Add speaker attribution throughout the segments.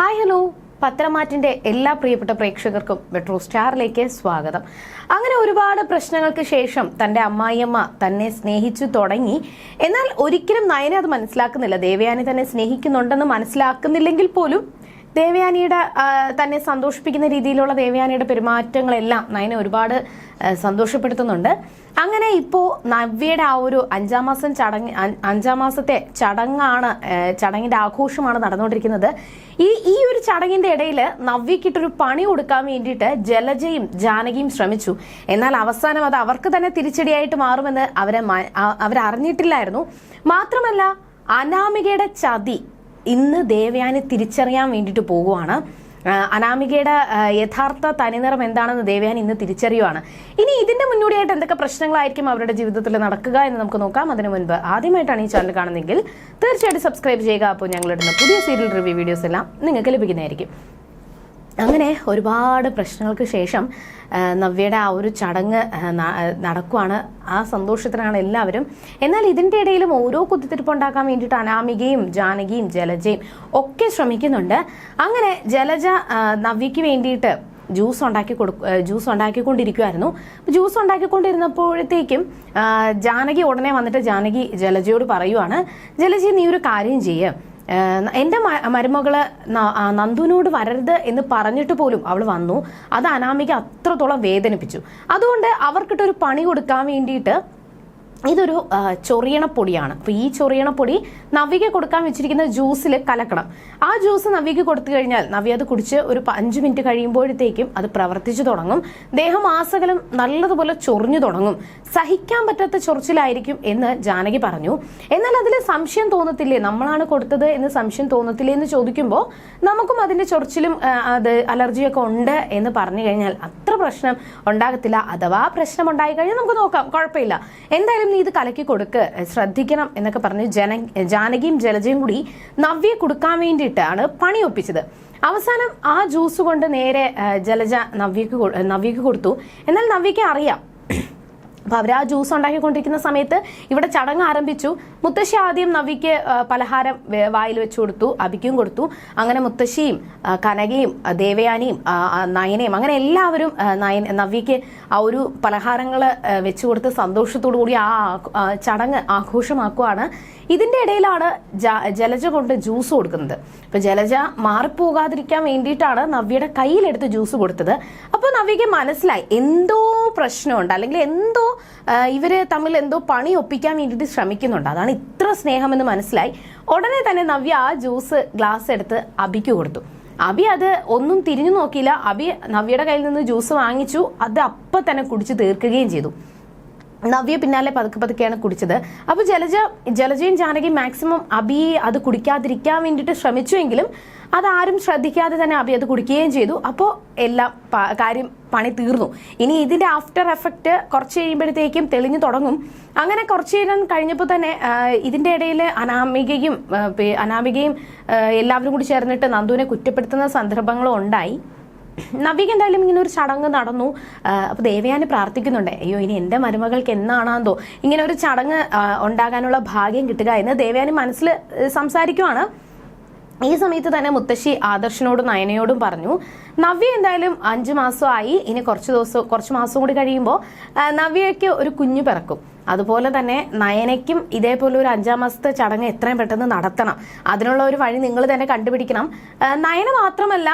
Speaker 1: Hi hello. പത്രമാറ്റിന്റെ എല്ലാ പ്രിയപ്പെട്ട പ്രേക്ഷകർക്കും മെട്രോ സ്റ്റാറിലേക്ക് സ്വാഗതം. അങ്ങനെ ഒരുപാട് പ്രശ്നങ്ങൾക്ക് ശേഷം തന്റെ അമ്മായിയമ്മ തന്നെ സ്നേഹിച്ചു തുടങ്ങി. എന്നാൽ ഒരിക്കലും നയനെ അത് മനസ്സിലാക്കുന്നില്ല. ദേവയാനി തന്നെ സ്നേഹിക്കുന്നുണ്ടെന്ന് മനസ്സിലാക്കുന്നില്ലെങ്കിൽ പോലും ദേവയാനിയുടെ തന്നെ സന്തോഷിപ്പിക്കുന്ന രീതിയിലുള്ള ദേവയാനിയുടെ പെരുമാറ്റങ്ങളെല്ലാം നയനെ ഒരുപാട് സന്തോഷപ്പെടുത്തുന്നുണ്ട്. അങ്ങനെ ഇപ്പോൾ നവ്യയുടെ ആ ഒരു അഞ്ചാം മാസം ചടങ്ങ് അഞ്ചാം മാസത്തെ ചടങ്ങാണ് ചടങ്ങിന്റെ ആഘോഷമാണ് നടന്നുകൊണ്ടിരിക്കുന്നത്. ഈ ഈ ഒരു ചടങ്ങിന്റെ ഇടയിൽ നവ്യക്കിട്ടൊരു പണി കൊടുക്കാൻ വേണ്ടിയിട്ട് ജലജയും ജാനകിയും ശ്രമിച്ചു. എന്നാൽ അവസാനം അത് അവർക്ക് തന്നെ തിരിച്ചടിയായിട്ട് മാറുമെന്ന് അവരെ അവരറിഞ്ഞിട്ടില്ലായിരുന്നു. മാത്രമല്ല അനാമികയുടെ ചതി ഇന്ന് ദേവയാനി തിരിച്ചറിയാൻ വേണ്ടിയിട്ട് പോകുവാണ് അനാമികയുടെ യഥാർത്ഥ തനിനിറം എന്താണെന്ന് ദേവയാനി ഇന്ന് തിരിച്ചറിയുവാണ്. ഇനി ഇതിന്റെ മുന്നോടിയായിട്ട് എന്തൊക്കെ പ്രശ്നങ്ങളായിരിക്കും അവരുടെ ജീവിതത്തിൽ നടക്കുക എന്ന് നമുക്ക് നോക്കാം. അതിനു മുൻപ് ആദ്യമായിട്ടാണ് ഈ ചാനൽ കാണുന്നതെങ്കിൽ തീർച്ചയായിട്ടും സബ്സ്ക്രൈബ് ചെയ്യുക. അപ്പോൾ ഞങ്ങൾ ഇടുന്ന പുതിയ സീരിയൽ റിവ്യൂ വീഡിയോസ് എല്ലാം നിങ്ങൾക്ക് ലഭിക്കുന്നതായിരിക്കും. അങ്ങനെ ഒരുപാട് പ്രശ്നങ്ങൾക്ക് ശേഷം നവ്യയുടെ ആ ഒരു ചടങ്ങ് നടക്കുവാണ്. ആ സന്തോഷത്തിനാണ് എല്ലാവരും. എന്നാൽ ഇതിന്റെ ഇടയിലും ഓരോ കുത്തിത്തിരിപ്പുണ്ടാക്കാൻ വേണ്ടിയിട്ട് അനാമികയും ജാനകിയും ജലജയും ഒക്കെ ശ്രമിക്കുന്നുണ്ട്. അങ്ങനെ ജലജ നവ്യയ്ക്ക് വേണ്ടിയിട്ട് ജ്യൂസ് ഉണ്ടാക്കി കൊടുക്ക ജ്യൂസ് ഉണ്ടാക്കിക്കൊണ്ടിരിക്കുമായിരുന്നു ജ്യൂസ് ഉണ്ടാക്കിക്കൊണ്ടിരുന്നപ്പോഴത്തേക്കും ജാനകി ഉടനെ വന്നിട്ട് ജാനകി ജലജയോട് പറയുവാണ് ജലജി നീ ഒരു കാര്യം ചെയ്യ്. മ- മരുമകൾ നന്ദുവിനോട് വരരുത് എന്ന് പറഞ്ഞിട്ട് പോലും അവൾ വന്നു. അത് അനാമിക അത്രത്തോളം വേദനിപ്പിച്ചു. അതുകൊണ്ട് അവർക്കിട്ടൊരു പണി കൊടുക്കാൻ വേണ്ടിയിട്ട് ഇതൊരു ചൊറിയണ ചൊറിയണപ്പൊടിയാണ് അപ്പോൾ ഈ ചൊറിയണപ്പൊടി നവിക കൊടുക്കാൻ വെച്ചിരിക്കുന്ന ജ്യൂസിൽ കലക്കണം. ആ ജ്യൂസ് നവിക്ക് കൊടുത്തു കഴിഞ്ഞാൽ നവി അത് കുടിച്ച് ഒരു അഞ്ച് മിനിറ്റ് കഴിയുമ്പോഴത്തേക്കും അത് പ്രവർത്തിച്ചു തുടങ്ങും. ദേഹം ആസകലം നല്ലതുപോലെ ചൊറിഞ്ഞു തുടങ്ങും. സഹിക്കാൻ പറ്റാത്ത ചൊറിച്ചിലായിരിക്കും എന്ന് ജാനകി പറഞ്ഞു. എന്നാൽ അതിൽ സംശയം തോന്നത്തില്ലേ? നമ്മളാണ് കൊടുത്തത് എന്ന് സംശയം തോന്നത്തില്ലേ എന്ന് ചോദിക്കുമ്പോൾ നമുക്കും അതിന്റെ ചൊറിച്ചിലും അത് അലർജിയൊക്കെ ഉണ്ട് എന്ന് പറഞ്ഞു കഴിഞ്ഞാൽ അത്ര പ്രശ്നം ഉണ്ടാകത്തില്ല. അഥവാ പ്രശ്നം ഉണ്ടായി കഴിഞ്ഞാൽ നമുക്ക് നോക്കാം. കുഴപ്പമില്ല. എന്തായാലും നീ ഇത് കലക്കി കൊടുക്ക്. ശ്രദ്ധിക്കണം എന്നൊക്കെ പറഞ്ഞ് ജന ജാനകിയും ജലജയും കൂടി നവ്യെ കൊടുക്കാൻ വേണ്ടിയിട്ടാണ് പണി ഒപ്പിച്ചത്. അവസാനം ആ ജ്യൂസ് കൊണ്ട് നേരെ ജലജ നവ്യക്ക് നവ്യക്ക് കൊടുത്തു. എന്നാൽ നവ്യക്ക് അറിയാം അപ്പൊ അവർ ആ ജ്യൂസ് ഉണ്ടാക്കിക്കൊണ്ടിരിക്കുന്ന സമയത്ത് ഇവിടെ ചടങ്ങ് ആരംഭിച്ചു. മുത്തശ്ശി ആദ്യം നവിക്ക് പലഹാരം വായിൽ വെച്ചു കൊടുത്തു അബിക്കും കൊടുത്തു. അങ്ങനെ മുത്തശ്ശിയും കനകയും ദേവയാനിയും നയനയും അങ്ങനെ എല്ലാവരും നയൻ നവിക്ക് ആ ഒരു പലഹാരങ്ങൾ വെച്ചു കൊടുത്ത് സന്തോഷത്തോടു കൂടി ആ ചടങ്ങ് ആഘോഷമാക്കുവാണ്. ഇതിന്റെ ഇടയിലാണ് ജലജ കൊണ്ട് ജ്യൂസ് കൊടുക്കുന്നത്. ഇപ്പൊ ജലജ മാറിപ്പോകാതിരിക്കാൻ വേണ്ടിയിട്ടാണ് നവ്യയുടെ കയ്യിലെടുത്ത് ജ്യൂസ് കൊടുത്തത്. അപ്പോൾ നവ്യക്ക് മനസ്സിലായി എന്തോ പ്രശ്നമുണ്ട് അല്ലെങ്കിൽ എന്തോ ഇവർ തമ്മിൽ എന്തോ പണി ഒപ്പിക്കാൻ വേണ്ടിയിട്ട് ശ്രമിക്കുന്നുണ്ട്. അതാണ് ഇത്ര സ്നേഹമെന്ന് മനസ്സിലായി. ഉടനെ തന്നെ നവ്യ ആ ജ്യൂസ് ഗ്ലാസ് എടുത്ത് അബിക്ക് കൊടുത്തു. അബി അത് ഒന്നും തിരിഞ്ഞു നോക്കിയില്ല. അബി നവ്യയുടെ കയ്യിൽ നിന്ന് ജ്യൂസ് വാങ്ങിച്ചു. അത് അപ്പം തന്നെ കുടിച്ച് തീർക്കുകയും ചെയ്തു. നവ്യ പിന്നാലെ പതുക്കെ പതുക്കെയാണ് കുടിച്ചത്. അപ്പോൾ ജലജ ജലജയും ജാനകി മാക്സിമം അബിയെ അത് കുടിക്കാതിരിക്കാൻ വേണ്ടിയിട്ട് ശ്രമിച്ചുവെങ്കിലും അതാരും ശ്രദ്ധിക്കാതെ തന്നെ അബി അത് കുടിക്കുകയും ചെയ്തു. അപ്പോൾ എല്ലാം കാര്യം പണി തീർന്നു. ഇനി ഇതിന്റെ ആഫ്റ്റർ എഫക്റ്റ് കുറച്ച് കഴിയുമ്പോഴത്തേക്കും തെളിഞ്ഞു തുടങ്ങും. അങ്ങനെ കുറച്ച് നേരം കഴിഞ്ഞപ്പോൾ തന്നെ ഇതിന്റെ ഇടയിൽ അനാമികയും അനാമികയും എല്ലാവരും കൂടി ചേർന്നിട്ട് നന്ദുവിനെ കുറ്റപ്പെടുത്തുന്ന സന്ദർഭങ്ങളും ഉണ്ടായി. നവിക്ക് എന്തായാലും ഇങ്ങനെ ഒരു ചടങ്ങ് നടന്നു. അപ്പോൾ അപ്പൊ ദേവയാനി പ്രാർത്ഥിക്കുന്നുണ്ട്. അയ്യോ ഇനി എന്റെ മരുമകൾക്ക് എന്നാണാന്തോ? ഇങ്ങനെ ഒരു ചടങ്ങ് ഉണ്ടാകാനുള്ള ഭാഗ്യം കിട്ടുക എന്ന് ദേവയാനി മനസ്സിൽ സംസാരിക്കുവാണ്. ഈ സമയത്ത് തന്നെ മുത്തശ്ശി ആദർശനോടും നയനയോടും പറഞ്ഞു നവ്യ എന്തായാലും അഞ്ചു മാസമായി. ഇനി കുറച്ച് ദിവസം കുറച്ച് മാസം കൂടി കഴിയുമ്പോൾ നവ്യയ്ക്ക് ഒരു കുഞ്ഞു പിറക്കും. അതുപോലെ തന്നെ നയനയ്ക്കും ഇതേപോലെ ഒരു അഞ്ചാം മാസത്തെ ചടങ്ങ് എത്രയും പെട്ടെന്ന് നടത്തണം. അതിനുള്ള ഒരു വഴി നിങ്ങൾ തന്നെ കണ്ടുപിടിക്കണം. നയന മാത്രമല്ല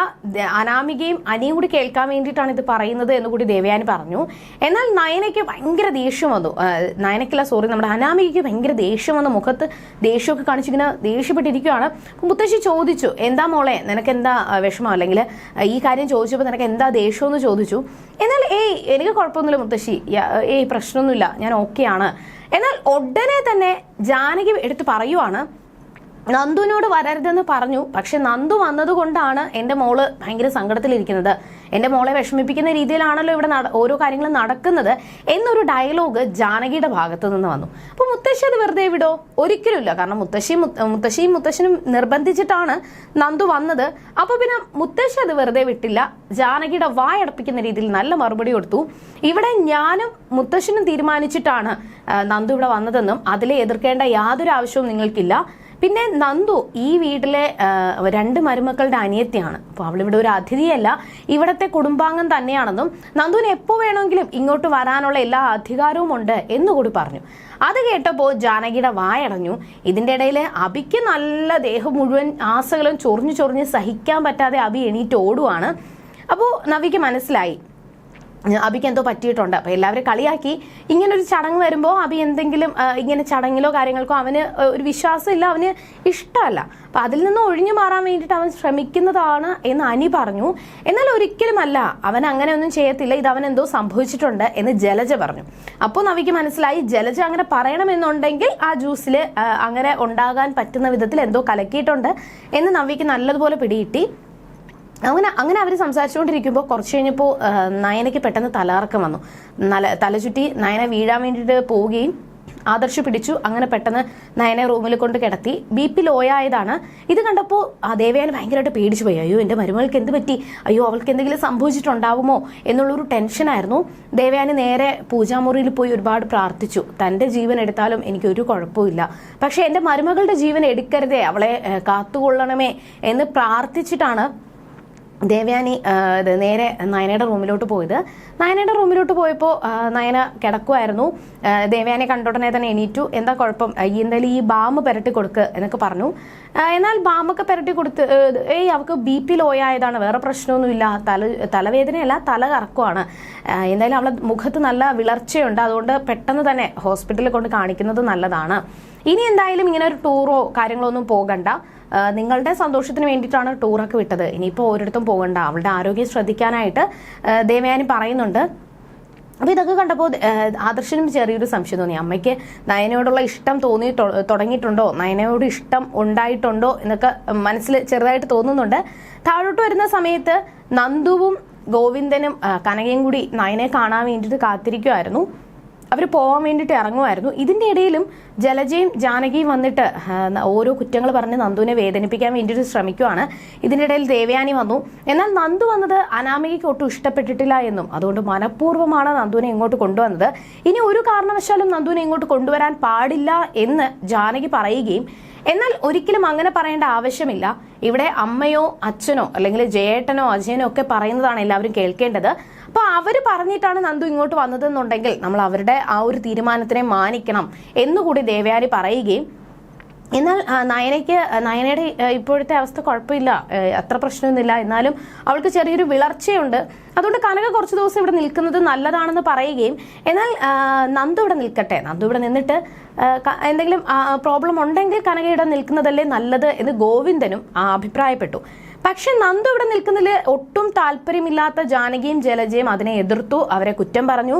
Speaker 1: അനാമികയും അനിയും കൂടി കേൾക്കാൻ വേണ്ടിയിട്ടാണ് ഇത് പറയുന്നത് എന്ന് കൂടി ദേവയാനി പറഞ്ഞു. എന്നാൽ നയനയ്ക്ക് ഭയങ്കര ദേഷ്യം വന്നു. നയനയ്ക്കല്ല സോറി നമ്മുടെ അനാമികയ്ക്ക് ഭയങ്കര ദേഷ്യം വന്നു. മുഖത്ത് ദേഷ്യമൊക്കെ കാണിച്ചിങ്ങനെ ദേഷ്യപ്പെട്ടിരിക്കുകയാണ് മുത്തശ്ശി ചോദിച്ചു എന്താ മോളെ നിനക്ക് എന്താ വിഷമം? അല്ലെങ്കിൽ ഈ കാര്യം ചോദിച്ചപ്പോൾ നിനക്ക് എന്താ ദേഷ്യം? എന്ന് ചോദിച്ചു. എന്നാൽ ഏയ് എനിക്ക് കുഴപ്പമൊന്നുമില്ല മുത്തശ്ശി. ഏയ് പ്രശ്നമൊന്നുമില്ല. ഞാൻ ഓക്കെയാണ് എന്നാൽ ഉടനെ തന്നെ ജാനകി എടുത്ത് പറയുവാണ് നന്ദുവിനോട് വരരുതെന്ന് പറഞ്ഞു. പക്ഷെ നന്ദു വന്നതുകൊണ്ടാണ് എന്റെ മോൾ ഭയങ്കര സങ്കടത്തിലിരിക്കുന്നത്. എന്റെ മോളെ വിഷമിപ്പിക്കുന്ന രീതിയിലാണല്ലോ ഇവിടെ ഓരോ കാര്യങ്ങളും നടക്കുന്നത് എന്നൊരു ഡയലോഗ് ജാനകിയുടെ ഭാഗത്ത് നിന്ന് വന്നു. അപ്പോൾ മുത്തശ്ശി അത് വെറുതെ വിടോ? ഒരിക്കലുമില്ല. കാരണം മുത്തശ്ശി മുത്ത- മുത്തശ്ശിയും മുത്തശ്ശനും നിർബന്ധിച്ചിട്ടാണ് നന്ദു വന്നത്. അപ്പോൾ പിന്നെ മുത്തശ്ശി അത് വെറുതെ വിട്ടില്ല. ജാനകിയുടെ വായടപ്പിക്കുന്ന രീതിയിൽ നല്ല മറുപടി കൊടുത്തു. ഇവിടെ ഞാനും മുത്തശ്ശനും തീരുമാനിച്ചിട്ടാണ് നന്ദു ഇവിടെ വന്നതെന്നും അതിലെ എതിർക്കേണ്ട യാതൊരു ആവശ്യവും നിങ്ങൾക്കില്ല. പിന്നെ നന്ദു ഈ വീട്ടിലെ രണ്ട് മരുമക്കളുടെ അനിയത്തിയാണ്. അപ്പോൾ അവളിവിടെ ഒരു അതിഥിയല്ല. ഇവിടത്തെ കുടുംബാംഗം തന്നെയാണെന്നും നന്ദുവിന് എപ്പോൾ വേണമെങ്കിലും ഇങ്ങോട്ട് വരാനുള്ള എല്ലാ അധികാരവും ഉണ്ട് എന്നുകൂടി പറഞ്ഞു. അത് കേട്ടപ്പോൾ ജാനകിയുടെ വായടഞ്ഞു. ഇതിന്റെ ഇടയിൽ അബിക്ക് നല്ല ദേഹം മുഴുവൻ ആസകളും ചൊറിഞ്ഞു ചൊറിഞ്ഞ് സഹിക്കാൻ പറ്റാതെ അബി എണീറ്റ് ഓടുവാണ്. അപ്പോൾ നവിക്ക് മനസ്സിലായി. അബിക്ക് എന്തോ പറ്റിയിട്ടുണ്ട്. അപ്പോൾ എല്ലാവരും കളിയാക്കി. ഇങ്ങനെ ഒരു ചടങ്ങ് വരുമ്പോൾ അബി എന്തെങ്കിലും ഇങ്ങനെ ചടങ്ങിലോ കാര്യങ്ങൾക്കോ അവന് ഒരു വിശ്വാസമില്ല അവന് ഇഷ്ടമല്ല. അപ്പോൾ അതിൽ നിന്ന് ഒഴിഞ്ഞു മാറാൻ വേണ്ടിയിട്ട് അവൻ ശ്രമിക്കുന്നതാണ് എന്ന് അനി പറഞ്ഞു. എന്നാൽ ഒരിക്കലും അല്ല അവൻ അങ്ങനെ ഒന്നും ചെയ്യത്തില്ല ഇത് അവൻ എന്തോ സംഭവിച്ചിട്ടുണ്ട് എന്ന് ജലജ പറഞ്ഞു. അപ്പോൾ നവിക്ക് മനസ്സിലായി ജലജ അങ്ങനെ പറയണമെന്നുണ്ടെങ്കിൽ ആ ജ്യൂസിൽ അങ്ങനെ ഉണ്ടാകാൻ പറ്റുന്ന വിധത്തിൽ എന്തോ കലക്കിയിട്ടുണ്ട് എന്ന് നവിക്ക് നല്ലതുപോലെ പിടികിട്ടി. അങ്ങനെ അങ്ങനെ അവർ സംസാരിച്ചുകൊണ്ടിരിക്കുമ്പോൾ കുറച്ച് കഴിഞ്ഞപ്പോൾ നയനയ്ക്ക് പെട്ടെന്ന് തലകറക്കം വന്നു. നല തലചുറ്റി നയന വീഴാൻ വേണ്ടിയിട്ട് പോവുകയും ആദർശ് പിടിച്ചു. അങ്ങനെ പെട്ടെന്ന് നയനെ റൂമിൽ കൊണ്ട് കിടത്തി. ബി പി ലോ ആയതാണ്. ഇത് കണ്ടപ്പോൾ ആ ദേവയാൻ ഭയങ്കരമായിട്ട് പേടിച്ചു പോയി. അയ്യോ എന്റെ മരുമകൾക്ക് എന്ത് പറ്റി? അയ്യോ അവൾക്ക് എന്തെങ്കിലും സംഭവിച്ചിട്ടുണ്ടാവുമോ എന്നുള്ളൊരു ടെൻഷനായിരുന്നു. ദേവയാനി നേരെ പൂജാമുറിയിൽ പോയി ഒരുപാട് പ്രാർത്ഥിച്ചു. തന്റെ ജീവൻ എടുത്താലും എനിക്കൊരു കുഴപ്പമില്ല പക്ഷേ എന്റെ മരുമകളുടെ ജീവൻ എടുക്കരുതേ അവളെ കാത്തുകൊള്ളണമേ എന്ന് പ്രാർത്ഥിച്ചിട്ടാണ് ദേവയാനി ഇത് നേരെ നയനയുടെ റൂമിലോട്ട് പോയത്. നയനയുടെ റൂമിലോട്ട് പോയപ്പോൾ നയന കിടക്കുമായിരുന്നു ദേവ്യാനെ കണ്ട ഉടനെ തന്നെ എണീറ്റു. എന്താ കുഴപ്പം? എന്തായാലും ഈ ബാം പുരട്ടി കൊടുക്ക് എന്നൊക്കെ പറഞ്ഞു. എന്നാൽ ബാമൊക്കെ പുരട്ടി കൊടുത്ത് ഏയ് അവൾക്ക് ബി പി ലോ ആയതാണ്. വേറെ പ്രശ്നമൊന്നുമില്ല. തല തലവേദനയല്ല തല കറക്കുവാണ്. എന്തായാലും അവളെ മുഖത്ത് നല്ല വിളർച്ചയുണ്ട്. അതുകൊണ്ട് പെട്ടെന്ന് തന്നെ ഹോസ്പിറ്റലിൽ കൊണ്ട് കാണിക്കുന്നത് നല്ലതാണ്. ഇനി എന്തായാലും ഇങ്ങനെ ഒരു ടൂറോ കാര്യങ്ങളോ ഒന്നും പോകണ്ട. നിങ്ങളുടെ സന്തോഷത്തിന് വേണ്ടിയിട്ടാണ് ടൂറൊക്കെ വിട്ടത്. ഇനിയിപ്പോൾ ഒരിടത്തും പോകണ്ട. അവളുടെ ആരോഗ്യം ശ്രദ്ധിക്കാനായിട്ട് ദേവയാനി പറയുന്നുണ്ട്. അപ്പോൾ ഇതൊക്കെ കണ്ടപ്പോൾ ആദർശനും ചെറിയൊരു സംശയം തോന്നി. അമ്മയ്ക്ക് നയനയോടുള്ള ഇഷ്ടം തോന്നി തുടങ്ങിയിട്ടുണ്ടോ? നയനയോട് ഇഷ്ടം ഉണ്ടായിട്ടുണ്ടോ? എന്നൊക്കെ മനസ്സിൽ ചെറുതായിട്ട് തോന്നുന്നുണ്ട്. താഴോട്ട് വരുന്ന സമയത്ത് നന്ദുവും ഗോവിന്ദനും കനകയും കൂടി നയനെ കാണാൻ വേണ്ടിയിട്ട് കാത്തിരിക്കുമായിരുന്നു അവർ പോകാൻ വേണ്ടിയിട്ട് ഇറങ്ങുമായിരുന്നു. ഇതിന്റെ ഇടയിലും ജലജയും ജാനകിയും വന്നിട്ട് ഓരോ കുറ്റങ്ങൾ പറഞ്ഞ് നന്ദുവിനെ വേദനിപ്പിക്കാൻ വേണ്ടിയിട്ട് ശ്രമിക്കുവാണ്. ഇതിന്റെ ഇടയിൽ ദേവയാനി വന്നു. എന്നാൽ നന്ദു വന്നത് അനാമികയ്ക്ക് ഒട്ടും ഇഷ്ടപ്പെട്ടിട്ടില്ല എന്നും. അതുകൊണ്ട് മനഃപൂർവമാണ് നന്ദുവിനെ ഇങ്ങോട്ട് കൊണ്ടുവന്നത്. ഇനി ഒരു കാരണവശാലും നന്ദുവിനെ ഇങ്ങോട്ട് കൊണ്ടുവരാൻ പാടില്ല എന്ന് ജാനകി പറയുകയും എന്നാൽ ഒരിക്കലും അങ്ങനെ പറയേണ്ട ആവശ്യമില്ല. ഇവിടെ അമ്മയോ അച്ഛനോ അല്ലെങ്കിൽ ജേട്ടനോ അജയനോ ഒക്കെ പറയുന്നതാണ് എല്ലാവരും കേൾക്കേണ്ടത്. അപ്പൊ അവർ പറഞ്ഞിട്ടാണ് നന്ദു ഇങ്ങോട്ട് വന്നതെന്നുണ്ടെങ്കിൽ നമ്മൾ അവരുടെ ആ ഒരു തീരുമാനത്തിനെ മാനിക്കണം എന്നുകൂടി ദേവയാനി പറയുകയും എന്നാൽ നയനയ്ക്ക് നയനയുടെ ഇപ്പോഴത്തെ അവസ്ഥ കുഴപ്പമില്ല. അത്ര പ്രശ്നമൊന്നുമില്ല. എന്നാലും അവൾക്ക് ചെറിയൊരു വിളർച്ചയുണ്ട്. അതുകൊണ്ട് കനക കുറച്ച് ദിവസം ഇവിടെ നിൽക്കുന്നത് നല്ലതാണെന്ന് പറയുകയും എന്നാൽ നന്ദു ഇവിടെ നിൽക്കട്ടെ. നന്ദു ഇവിടെ നിന്നിട്ട് എന്തെങ്കിലും പ്രോബ്ലം ഉണ്ടെങ്കിൽ കനക ഇവിടെ നിൽക്കുന്നതല്ലേ നല്ലത് എന്ന് ഗോവിന്ദനും അഭിപ്രായപ്പെട്ടു. പക്ഷെ നന്ദു ഇവിടെ നിൽക്കുന്നതിൽ ഒട്ടും താല്പര്യമില്ലാത്ത ജാനകിയും ജലജയും അതിനെ എതിർത്തു. അവരെ കുറ്റം പറഞ്ഞു.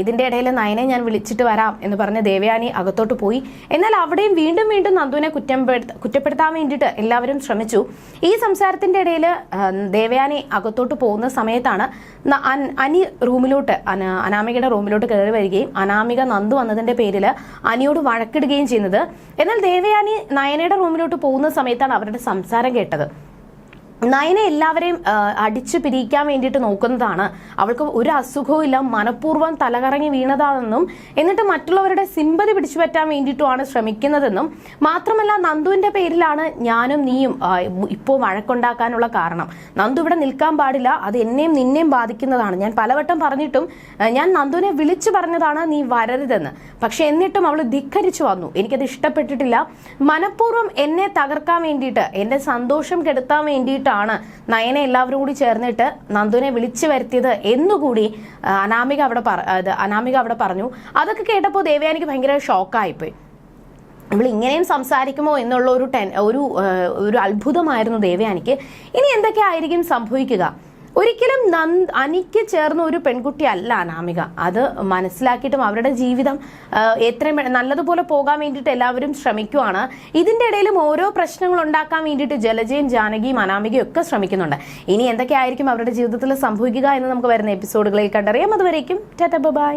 Speaker 1: ഇതിന്റെ ഇടയിൽ നയനെ ഞാൻ വിളിച്ചിട്ട് വരാം എന്ന് പറഞ്ഞ് ദേവയാനി അകത്തോട്ട് പോയി. എന്നാൽ അവിടെയും വീണ്ടും വീണ്ടും നന്ദുവിനെ കുറ്റം കുറ്റപ്പെടുത്താൻ വേണ്ടിയിട്ട് എല്ലാവരും ശ്രമിച്ചു. ഈ സംസാരത്തിന്റെ ഇടയിൽ ദേവയാനി അകത്തോട്ട് പോകുന്ന സമയത്താണ് അനി റൂമിലോട്ട് അനാമികയുടെ റൂമിലോട്ട് കയറി വരികയും അനാമിക നന്ദു വന്നതിന്റെ പേരിൽ അനിയോട് വഴക്കിടുകയും ചെയ്യുന്നത്. എന്നാൽ ദേവയാനി നയനയുടെ റൂമിലോട്ട് പോകുന്ന സമയത്താണ് അവരുടെ സംസാരം കേട്ടത്. നയനെ എല്ലാവരെയും അടിച്ചു പിരിക്കാൻ വേണ്ടിയിട്ട് നോക്കുന്നതാണ്. അവൾക്ക് ഒരു അസുഖവും ഇല്ല മനഃപൂർവം തലകറങ്ങി വീണതാണെന്നും എന്നിട്ട് മറ്റുള്ളവരുടെ സിമ്പതി പിടിച്ചു പറ്റാൻ വേണ്ടിയിട്ടുമാണ് ശ്രമിക്കുന്നതെന്നും. മാത്രമല്ല നന്ദുവിന്റെ പേരിലാണ് ഞാനും നീയും ഇപ്പോൾ വഴക്കുണ്ടാക്കാനുള്ള കാരണം. നന്ദു ഇവിടെ നിൽക്കാൻ പാടില്ല അത് എന്നെയും നിന്നെയും ബാധിക്കുന്നതാണ്. ഞാൻ പലവട്ടം പറഞ്ഞിട്ടും ഞാൻ നന്ദുവിനെ വിളിച്ചു പറഞ്ഞതാണ് നീ വരരുതെന്ന്. പക്ഷെ എന്നിട്ടും അവൾ ധിക്കരിച്ചു വന്നു. എനിക്കത് ഇഷ്ടപ്പെട്ടിട്ടില്ല. മനഃപൂർവം എന്നെ തകർക്കാൻ വേണ്ടിയിട്ട് എന്റെ സന്തോഷം കെടുത്താൻ വേണ്ടിയിട്ടാണ് നയനെ എല്ലാവരും കൂടി ചേർന്നിട്ട് നന്ദുവിനെ വിളിച്ചു വരുത്തിയത് എന്നുകൂടി അനാമിക അവിടെ അനാമിക അവിടെ പറഞ്ഞു. അതൊക്കെ കേട്ടപ്പോൾ ദേവയാനിക്ക് ഭയങ്കര ഷോക്കായിപ്പോയി. നമ്മൾ ഇങ്ങനെയും സംസാരിക്കുമോ എന്നുള്ള ഒരു ടെൻ ഒരു ഒരു അത്ഭുതമായിരുന്നു ദേവയാനിക്ക്. ഇനി എന്തൊക്കെ ആയിരിക്കും സംഭവിക്കുക? ഒരിക്കലും നന്ദ് അനിക്ക് ചേർന്ന ഒരു പെൺകുട്ടി അല്ല അനാമിക. അത് മനസ്സിലാക്കിയിട്ടും അവരുടെ ജീവിതം എത്രയും നല്ലതുപോലെ പോകാൻ വേണ്ടിയിട്ട് എല്ലാവരും ശ്രമിക്കുവാണ്. ഇതിന്റെ ഇടയിലും ഓരോ പ്രശ്നങ്ങൾ ഉണ്ടാക്കാൻ വേണ്ടിയിട്ട് ജലജയും ജാനകിയും അനാമികയും ഒക്കെ ശ്രമിക്കുന്നുണ്ട്. ഇനി എന്തൊക്കെയായിരിക്കും അവരുടെ ജീവിതത്തിൽ സംഭവിക്കുക എന്ന് നമുക്ക് വരുന്ന എപ്പിസോഡുകളിൽ കണ്ടറിയാം. അതുവരേക്കും ടാറ്റ ബൈ.